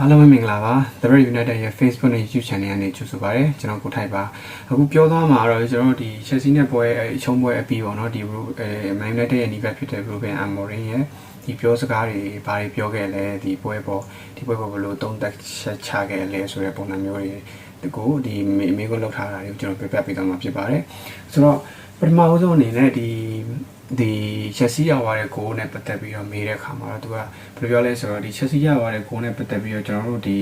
အားလုံးပဲမင်္ဂလာပါ The Red United ရဲ့ Facebook နဲ့ YouTube Channel ကနေကြိုဆိုပါရစေကျွန်တော်ကိုထိုက်ပါအခုပြောသွားမှာတော့ကျွန်တော်တို့ဒီ Chelsea နဲ့ပွဲအချုံးပွဲအပြီးပေါ့နော်ဒီ Ru- အဲ Man United ရဲ့ Nivel ဖြစ်တဲ့ Ruben Amorim ရဲ့ဒီပြောစကားတွေဘာတွေပြောခဲ့လဲဒီပွဲပေါ်ဒီပွဲပေါ်ဘယ်လိုတုံးတက်ချက်ချခဲ့လဲဆိုတဲ့ပုံစံမျိုးတွေဒီကိုဒီမေမေကိုလောက်ထားတာတွေကိုကျွန်တော်ပြပြပေးသွားမှာဖြစ်ပါတယ်ဆိုတော့ပထမဦးဆုံးအနေနဲ့ဒီ ဒီချက်စီရောက်သွားတဲ့ဂိုးနဲ့ပတ်သက်ပြီးတော့မေးတဲ့အခါမှာတော့သူကဘယ်လိုပြောလဲဆိုတော့ဒီချက်စီရောက်သွားတဲ့ဂိုးနဲ့ပတ်သက်ပြီးတော့ကျွန်တော်တို့ဒီ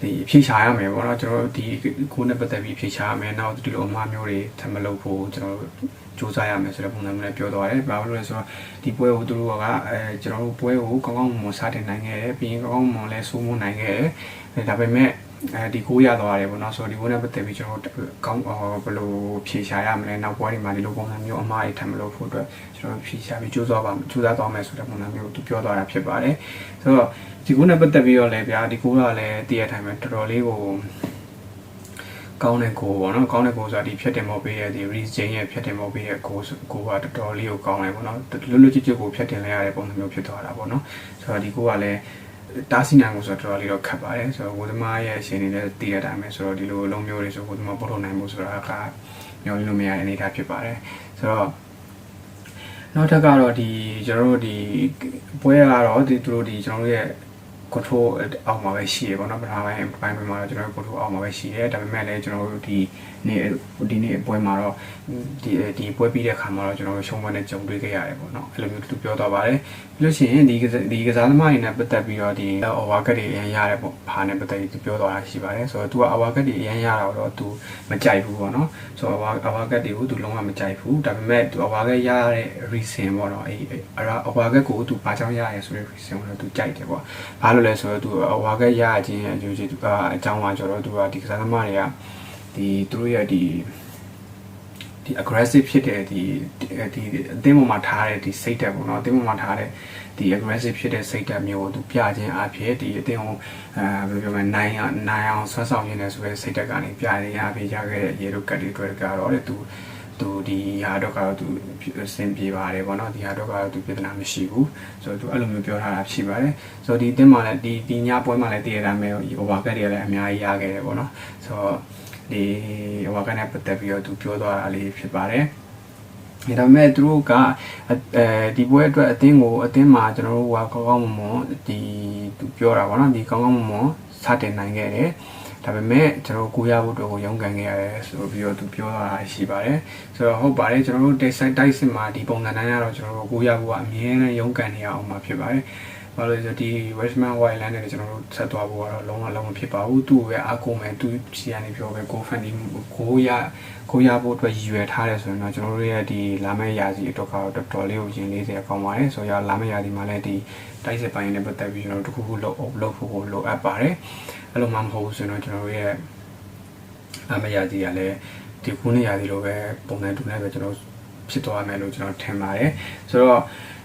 ဒီဖြေချာရမယ်ပေါ့နော်ကျွန်တော်တို့ဒီကိုယ်နဲ့ပတ်သက်ပြီးဖြေချာရမယ်နောက်ဒီလိုအမှားမျိုးတွေထပ်မလုပ်ဖို့ကျွန်တော်တို့စူးစမ်းရမယ်ဆိုတဲ့ပုံစံမျိုးနဲ့ပြောသွားတယ်ဘာလို့လဲဆိုတော့ဒီပွဲကိုသူတို့ကအဲကျွန်တော်တို့ပွဲကိုကောင်းကောင်းမွန်မွန်စတင်နိုင်ခဲ့တယ်ပြီးရင်ကောင်းကောင်းမွန်မွန်လဲစိုးမိုးနိုင်ခဲ့တယ်ဒါပေမဲ့ အဲဒီကိုရသွားတယ်ပေါ့နော်ဆိုတော့ဒီကိုနဲ့ပတ်သက်ပြီးကျွန်တော်တို့ကောင်းဘယ်လိုဖြေချာရမလဲနောက်ပွဲတွေမှာဒီလိုပုံစံမျိုးအမှားတွေထပ်မလုပ်ဖို့အတွက်ကျွန်တော်ဖြေချာပြီးစူးစမ်းပါစူးစမ်းသွားမယ်ဆိုတဲ့ပုံစံမျိုးကိုသူပြောသွားတာဖြစ်ပါတယ်ဆိုတော့ဒီကိုနဲ့ပတ်သက်ပြီးတော့လည်းဗျာဒီကိုကလည်းတည့်ရထိုင်မှာတော်တော်လေးကိုကောင်းတဲ့ကိုပေါ့နော်ကောင်းတဲ့ကိုဆိုတာဒီဖြတ်တင်မောပေးရဲ့ဒီ reach chain ရဲ့ဖြတ်တင်မောပေးရဲ့ကိုကိုကတော်တော်လေးကိုကောင်းတယ်ပေါ့နော်လွတ်လွတ်ချွတ်ချွတ်ကိုဖြတ်တင်လိုက်ရတဲ့ပုံစံမျိုးဖြစ်သွားတာပေါ့နော်ဆိုတော့ဒီကိုကလည်း တားဆီးနိုင်မှုဆိုတော့တော်တော်လေးတော့ခက်ပါတယ်ဆိုတော့ဝသမားရဲ့အရှင်နေလည်းတည်ရတိုင်းပဲဆိုတော့ဒီလိုလုံးမျိုးတွေဆိုဝသမားပုတ်ထုတ်နိုင်မှုဆိုတာကမျောလို့မရတဲ့အနေအထားဖြစ်ပါတယ်ဆိုတော့နောက်ထပ်ကတော့ဒီကျွန်တော်တို့ဒီပွဲကတော့ဒီသူတို့ဒီကျွန်တော်တို့ရဲ့ control အောက်မှာပဲရှိရပေါ့နော်ပထမပိုင်းပိုင်းမှာတော့ကျွန်တော်တို့ control အောက်မှာပဲရှိတယ်ဒါပေမဲ့လည်းကျွန်တော်တို့ဒီနေ့ဒီနေ့ပွဲမှာတော့ဒီဒီပွဲပြီးတဲ့ခါမှာတော့ကျွန်တော်တို့ရှုံးပွဲနဲ့ကြုံတွေ့ခဲ့ရတယ်ပေါ့နော်အဲ့လိုမျိုးသူပြောတော့ပါတယ်ပြီးလို့ရှိရင်ဒီဒီကစားသမားတွေနဲ့ပတ်သက်ပြီးတော့ဒီအဝါကတ်တွေအရင်ရတယ်ပေါ့ဘာနဲ့ပတ်သက်ပြီးသူပြောတော့တာရှိပါတယ်ဆိုတော့ तू ကအဝါကတ်တွေအရင်ရတာတော့ तू မကြိုက်ဘူးပေါ့နော်ဆိုတော့အဝါအဝါကတ်တွေကို तू လုံးဝမကြိုက်ဘူးဒါပေမဲ့ तू အဝါကတ်ရတဲ့ reason ပေါ့နော်အဲ့အဝါကတ်ကို तू ဘာကြောင့်ရရဲဆိုတဲ့ reason ကို तू ကြိုက်တယ်ပေါ့ဘာလို့လဲဆိုတော့ तू အဝါကတ်ရခြင်းအကျိုးကျေးဇူးအကြောင်းကကျတော့ तू ကဒီကစားသမားတွေက ဒီသူတို့ရဲ့ဒီဒီ aggressive ဖြစ်တဲ့ဒီဒီအသင်းပေါ်မှာထားတဲ့ဒီစိတ်တက်ပေါ့နော်အသင်းပေါ်မှာထားတဲ့ဒီ aggressive ဖြစ်တဲ့စိတ်တက်မျိုးကိုသူပြခြင်းအဖြစ်ဒီအသင်းကိုအဲဘယ်လိုပြောမလဲနိုင်အောင်နိုင်အောင်ဆွမ်းဆောင်ရင်းနဲ့ဆိုတဲ့စိတ်တက်ကနေပြခြင်းအဖြစ်ရခဲ့တဲ့ရေတို့ကတ်တွေတွေ့ကတော့လေသူသူဒီဟာတော့ကတော့သူအဆင်ပြေပါတယ်ပေါ့နော်ဒီဟာတော့ကတော့သူပြဿနာမရှိဘူးဆိုတော့သူအဲ့လိုမျိုးပြောထားတာရှိပါတယ်ဆိုတော့ဒီအသင်းမှာလည်းဒီဒီညပွဲမှာလည်းတည်ရတာမျိုး overcut တွေလည်းအများကြီးရခဲ့တယ်ပေါ့နော်ဆိုတော့ ဒီဟိုကနေပတ်သက်ပြီးတော့သူပြောသွားတာလေးဖြစ်ပါတယ်။ဒါပေမဲ့သူတို့ကအဲဒီပွဲအတွက်အသင်းကိုအသင်းမှာကျွန်တော်တို့ကကောင်းကောင်းမွန်မွန်ဒီသူပြောတာပေါ့နော်ဒီကောင်းကောင်းမွန်မွန်စတင်နိုင်ခဲ့တယ်။ဒါပေမဲ့ကျွန်တော်ကိုရဖို့အတွက်ကိုရုန်းကန်ခဲ့ရတယ်ဆိုပြီးတော့သူပြောတာရှိပါတယ်။ဆိုတော့ဟုတ်ပါတယ်ကျွန်တော်တို့ test site တိုက်စစ်မှာဒီပုံစံတိုင်းကတော့ကျွန်တော်တို့ကိုရဖို့ကအမြဲတမ်းရုန်းကန်နေရအောင်မှာဖြစ်ပါတယ်။ ဘာလို့လဲဆိုတော့ဒီ Westman Wildland နဲ့ကျွန်တော်တို့ဆက်သွားဖို့ကတော့လုံးဝလုံးမဖြစ်ပါဘူးသူ့ကိုပဲအားကိုးမယ်သူစီကနေပြောပဲ GoFundMe ကိုရကိုရဖို့အတွက်ရည်ရွယ်ထားတယ်ဆိုရင်တော့ကျွန်တော်တို့ရဲ့ဒီလာမယ့်ရာစီအတွက်ကတော့တော်တော်လေးကိုရင်လေးစရာကောင်းပါတယ်ဆိုတော့လာမယ့်ရာစီမှာလည်းဒီတိုက်စစ်ပိုင်းနဲ့ပတ်သက်ပြီးကျွန်တော်တို့တစ်ခုခုလုပ်လုပ်ဖို့ကိုလိုအပ်ပါတယ်အဲ့လိုမှမဟုတ်ဘူးဆိုရင်တော့ကျွန်တော်တို့ရဲ့လာမယ့်ရာစီကလည်းဒီခုနှစ်ရာစီလိုပဲပုံစံတူနေပဲကျွန်တော်ဖြစ်သွားမယ်လို့ကျွန်တော်ထင်ပါတယ်ဆိုတော့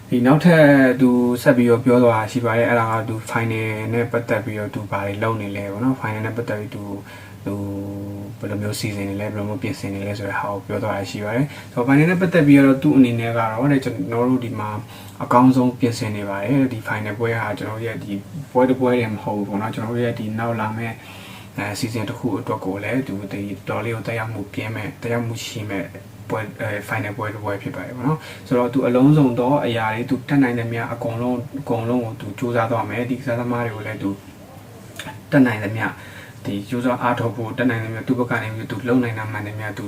ဒီနောက်ထပ်သူဆက်ပြီးတော့ပြောသွားတာရှိပါတယ်အဲ့ဒါကသူ final နဲ့ပတ်သက်ပြီးတော့သူဘာတွေလုပ်နေလဲပေါ့နော် final နဲ့ပတ်သက်ပြီးသူသူဘယ်လိုမျိုးစီစဉ်နေလဲဘယ်လိုမျိုးပြင်ဆင်နေလဲဆိုတဲ့ဟာကိုပြောသွားတာရှိပါတယ်ဆိုတော့ final နဲ့ပတ်သက်ပြီးတော့သူ့အနေနဲ့ကတော့တဲ့ကျွန်တော်တို့ဒီမှာအကောင်းဆုံးပြင်ဆင်နေပါတယ်ဒီ final ပွဲဟာကျွန်တော်တို့ရဲ့ဒီပွဲတစ်ပွဲတည်းမဟုတ်ဘူးပေါ့နော်ကျွန်တော်တို့ရဲ့ဒီနောက်လာမယ့် အဲစီဇန်တစ်ခုအတွက်ကိုလည်းသူဒီတော်လေးကိုတက်ရောက်မှုပြင်းမဲ့တက်ရောက်မှုရှိမဲ့ပွဲအဲ final ပွဲတစ်ပွဲဖြစ်ပါတယ်ပေါ့နော်ဆိုတော့သူအလုံးစုံတော့အရာတွေသူတက်နိုင်တဲ့များအကုန်လုံးအကုန်လုံးကိုသူစူးစမ်းသွားမယ်ဒီကစားသမားတွေကိုလည်းသူတက်နိုင်တဲ့များဒီစူးစမ်းအားထုတ်ဖို့တက်နိုင်တဲ့များသူ့ဘက်ကနေပြီးသူလုံနိုင်တာမှန်တယ်များသူ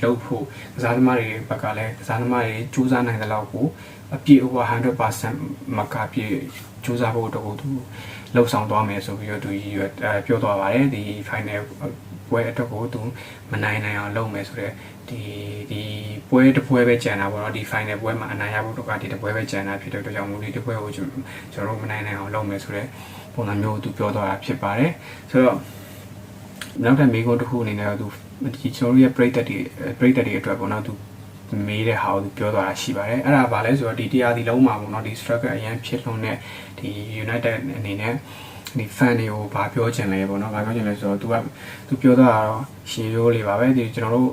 လှုပ်ဖို့ကစားသမားတွေဘက်ကလည်းကစားသမားတွေစူးစမ်းနိုင်တဲ့လောက်ကိုအပြည့် over 100%မကပြည့်စူးစမ်းဖို့တော့ကိုသူ လှုပ်ဆောင်သွားမယ်ဆိုပြီးတော့သူရွယ်ပြောသွားပါတယ်ဒီ final ပွဲအတွက်ကိုသူမနိုင်နိုင်အောင်လုပ်မယ်ဆိုတော့ဒီဒီပွဲတစ်ပွဲပဲကြံတာပေါ့နော်ဒီ final ပွဲမှာအနိုင်ရဖို့တော့ကဒီတစ်ပွဲပဲကြံတာဖြစ်တဲ့အတွက်ကြောင့်မို့ဒီတစ်ပွဲကိုကျွန်တော်တို့မနိုင်နိုင်အောင်လုပ်မယ်ဆိုတော့ပုံစံမျိုးသူပြောသွားတာဖြစ်ပါတယ်ဆိုတော့နောက်ထပ်မိကုန်းတစ်ခုအနေနဲ့တော့သူဒီကျွန်တော်တို့ရဲ့ပြိသက်တွေပြိသက်တွေအတွက်ပေါ့နော်သူ မေးတဲ့ဟာကိုပြောသွားတာရှိပါတယ်အဲ့ဒါဘာလဲဆိုတော့ဒီတရားဒီလုံးမှာပေါ့နော်ဒီ struggle အရင်ဖြစ်လွန်တဲ့ဒီ United အနေနဲ့ဒီ fan တွေကိုဗာပြောချင်လဲပေါ့နော်ဗာပြောချင်လဲဆိုတော့ तू က तू ပြောတာတော့ရှင်ရိုးလေးပါပဲဒီကျွန်တော်တို့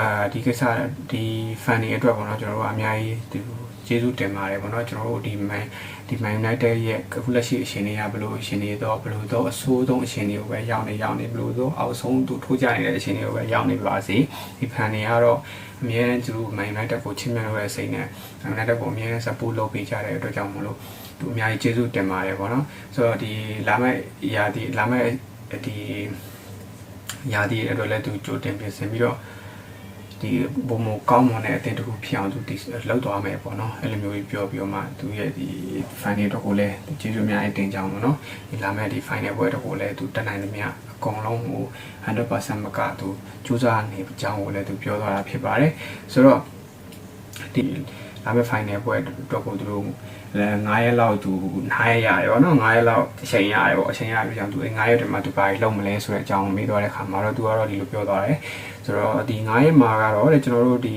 အာဒီကိစ္စဒီ fan တွေအတွက်ပေါ့နော်ကျွန်တော်တို့ကအများကြီးဒီ ကျေးဇူးတင်ပါတယ်ပေါ့နော်ကျွန်တော်တို့ဒီ Man ဒီ Man United ရဲ့အခုလက်ရှိအခြေအနေကဘယ်လိုအခြေအနေတော့ဘယ်လိုတော့အဆိုးဆုံးအခြေအနေကိုပဲရောက်နေရောက်နေဘယ်လိုတော့အောက်ဆုံးသူထိုးကြနေတဲ့အခြေအနေကိုပဲရောက်နေပါစေဒီ fan တွေကတော့အများကြီးသူတို့ Man United ကိုချစ်မြတ်လို့တဲ့စိတ်နဲ့ Man United ကိုအများကြီး support လုပ်ပေးကြတဲ့အတွက်ကြောင့်မလို့သူအများကြီးကျေးဇူးတင်ပါတယ်ပေါ့နော်ဆိုတော့ဒီလာမယ့်ရာဒီလာမယ့်ဒီရာဒီအတွက်လည်းသူကြိုတင်ပြင်ဆင်ပြီးတော့ ဒီဘုံမကောင်းမွန်တဲ့အသင်းတစ်ခုဖြစ်အောင်သူဒီလောက်သွားမယ်ပေါ့နော်အဲ့လိုမျိုးကြီးပြောပြီးတော့မှသူရဲ့ဒီ final တော့ကိုလည်းကျေးဇူးများအတင်ကြောင်းပေါ့နော်ဒီလာမယ့်ဒီ final ပွဲတော့ကိုလည်းသူတက်နိုင်သမျှအကုန်လုံးဟို100%မကသူစူးစမ်းနေကြောင်းကိုလည်းသူပြောသွားတာဖြစ်ပါတယ်ဆိုတော့ဒီ လာမယ့် final ပွဲတော့ကိုသူတို့လဲ9ရက်လောက်သူ9ရက်ရတယ်ပေါ့နော်9ရက်လောက်အချိန်ရတယ်ပေါ့အချိန်ရပြီးကြောင့်သူအဲ9ရက်တည်းမှာသူဘာကြီးလုံးမလဲဆိုတဲ့အကြောင်းမေးသွားတဲ့ခါမှာတော့သူကတော့ဒီလိုပြောသွားတယ်ဆိုတော့ဒီ9ရက်မှာကတော့လေကျွန်တော်တို့ဒီ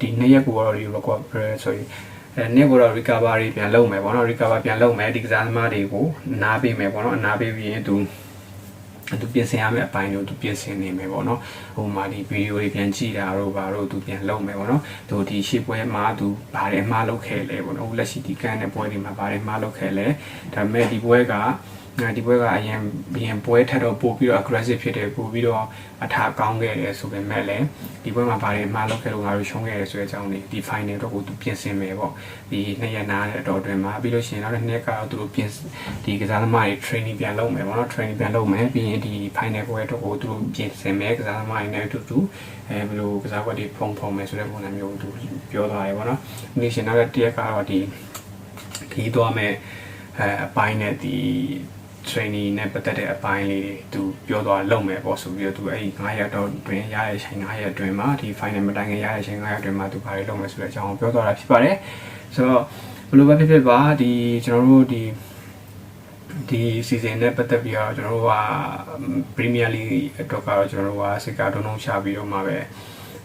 ဒီ2ရက်ကိုတော့ဒီ record ဆိုရင်အဲနေ့ကတော့ recovery ပြန်လုပ်မယ်ပေါ့နော် recover ပြန်လုပ်မယ်ဒီကစားသမားတွေကိုနားပေးမယ်ပေါ့နော်နားပေးပြီးရင်သူ သူပြင်ဆင်ရမယ့်အပိုင်းကိုသူပြင်ဆင်နေမယ်ပေါ့နော်ဟိုမှာဒီဗီဒီယိုတွေပြန်ကြည့်တာတို့ဘာတို့သူပြန်လုပ်မယ်ပေါ့နော်သူဒီရှေ့ပွဲမှာသူဘာတွေအမှားလုပ်ခဲ့လဲပေါ့နော်ဟိုလက်ရှိဒီကန်တဲ့ပွဲတွေမှာဘာတွေမှားလုပ်ခဲ့လဲဒါပေမဲ့ဒီပွဲက ဒီပွဲကအရင်ဘီယံပွဲထက်တော့ပို့ပြီးတော့ aggressive ဖြစ်တယ်ပို့ပြီးတော့အထာကောင်းခဲ့တယ်ဆိုပေမဲ့လည်းဒီပွဲမှာဘာတွေမှားလုပ်ခဲ့လို့ငါတို့ရှုံးခဲ့တယ်ဆိုတဲ့အကြောင်းလေးဒီ final တော့ကိုသူပြင်ဆင်မယ်ပေါ့ဒီနှစ်ရက်နာတဲ့အတော်အတွင်းမှာပြီးလို့ရှိရင်နောက်တစ်နှစ်ကတော့သူတို့ပြင်ဒီကစားသမားတွေ training ပြန်လုပ်မယ်ပေါ့နော် training ပြန်လုပ်မယ်ပြီးရင်ဒီ final ပွဲတော့ကိုသူတို့ပြင်ဆင်မယ်ကစားသမားတွေနဲ့အတူတူအဲဘယ်လိုကစားကွက်တွေဖုံဖုံမယ်ဆိုတဲ့ပုံစံမျိုးသူပြောသွားတယ်ပေါ့နော်ဒီနေ့ရှင်နောက်တစ်ရက်ကတော့ဒီခီးသွားမယ်အဲအပိုင်းနဲ့ဒီ training နဲ့ပတ်သက်တဲ့အပိုင်းလေးတွေသူပြောသွားလုံမယ်ပေါ့ဆိုပြီးတော့သူအဲ့ဒီ9ရက်တော့တွင်ရတဲ့ချိန်9ရက်တွင်မှာဒီ final မတိုင်ခင်ရတဲ့ချိန်9ရက်တွင်မှာသူဘာတွေလုပ်မယ်ဆိုတဲ့အကြောင်းပြောသွားတာဖြစ်ပါတယ်ဆိုတော့ဘယ်လိုပဲဖြစ်ဖြစ်ပါဒီကျွန်တော်တို့ဒီဒီ season နဲ့ပတ်သက်ပြီးတော့ကျွန်တော်တို့က Premier League အတွက်ကတော့ကျွန်တော်တို့ကစိတ်ကတုံးတုံးချပြီးတော့မှပဲ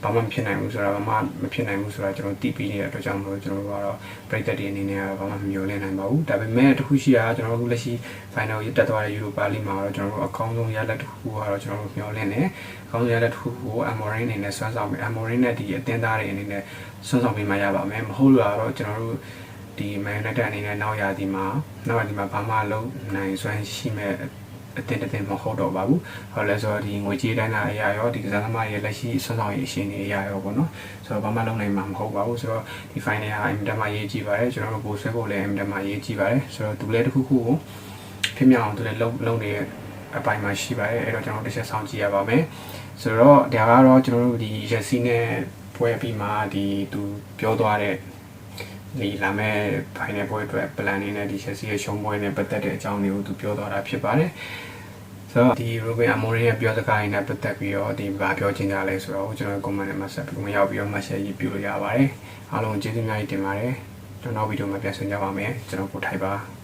ဘာမှမဖြစ်နိုင်ဘူးဆိုတာဘာမှမဖြစ်နိုင်ဘူးဆိုတာကျွန်တော်သိပြီးနေတဲ့အတွက်ကြောင့်မလို့ကျွန်တော်တို့ကတော့ပြည်သက်တွေအနေနဲ့ဘာမှမမျှော်လင့်နိုင်ပါဘူးဒါပေမဲ့တခုရှိတာကျွန်တော်တို့လက်ရှိ final ရတက်သွားတဲ့ Europa League မှာတော့ကျွန်တော်တို့အကောင်းဆုံးရလက်တစ်ခုကတော့ကျွန်တော်တို့မျှော်လင့်တယ်အကောင်းဆုံးရလက်တစ်ခုကို Amorin အနေနဲ့ဆွမ်းဆောင်ပြီး Amorin နဲ့ဒီအသင်းသားတွေအနေနဲ့ဆွမ်းဆောင်ပြီးမှရပါမယ်မဟုတ်လို့ကတော့ကျွန်တော်တို့ဒီ Man United အနေနဲ့နောက်ရာသီမှာနောက်ရာသီမှာဘာမှလုံးနိုင်စွမ်းရှိမဲ့ အတင်းတင်းမဟုတ်တော့ပါဘူး။ဟောလဲဆိုတော့ဒီငွေကြေးတိုင်းတာအရာရောဒီကစားသမားရဲ့လက်ရှိဆွမ်းဆောင်ရည်အရှင်တွေအရာရောပေါ့နော်။ဆိုတော့ဘာမှလုံးနိုင်မှာမဟုတ်ပါဘူး။ဆိုတော့ဒီ final ဟာအင်မတန်မှရေးကြည့်ပါတယ်။ကျွန်တော်တို့ပို့ဆွဲဖို့လည်းအင်မတန်မှရေးကြည့်ပါတယ်။ဆိုတော့သူလည်းတစ်ခုခုကိုဖြစ်မြောက်အောင်သူလည်းလုံးလုံးနေအပိုင်းမှာရှိပါတယ်။အဲ့တော့ကျွန်တော်တစ်ချက်ဆောင်ကြည့်ရပါမယ်။ဆိုတော့ဒါကတော့ကျွန်တော်တို့ဒီ Jesse နဲ့ပွဲပြီးမှဒီသူပြောသွားတဲ့ ဒီလာမဲ့ final ပွဲအတွက် plan နေနဲ့ဒီ Chelsea ရဲ့ရှုံးပွဲနဲ့ပတ်သက်တဲ့အကြောင်းတွေကိုသူပြောသွားတာဖြစ်ပါတယ်။ဆိုတော့ဒီ Ruben Amorim ရဲ့ပြောစကားရင်းနဲ့ပတ်သက်ပြီးတော့ဒီဘာပြောချင်ကြလဲဆိုတော့ကျွန်တော် comment ထဲမှာဆက်ပြီးဝင်ရောက်ပြီးတော့ message ရေးပြလို့ရပါတယ်။အားလုံးကျေးဇူးများကြီးတင်ပါတယ်။ကျွန်တော်နောက်ဗီဒီယိုမှာပြန်ဆင်ကြပါမယ်။ကျွန်တော်ကိုထိုက်ပါ။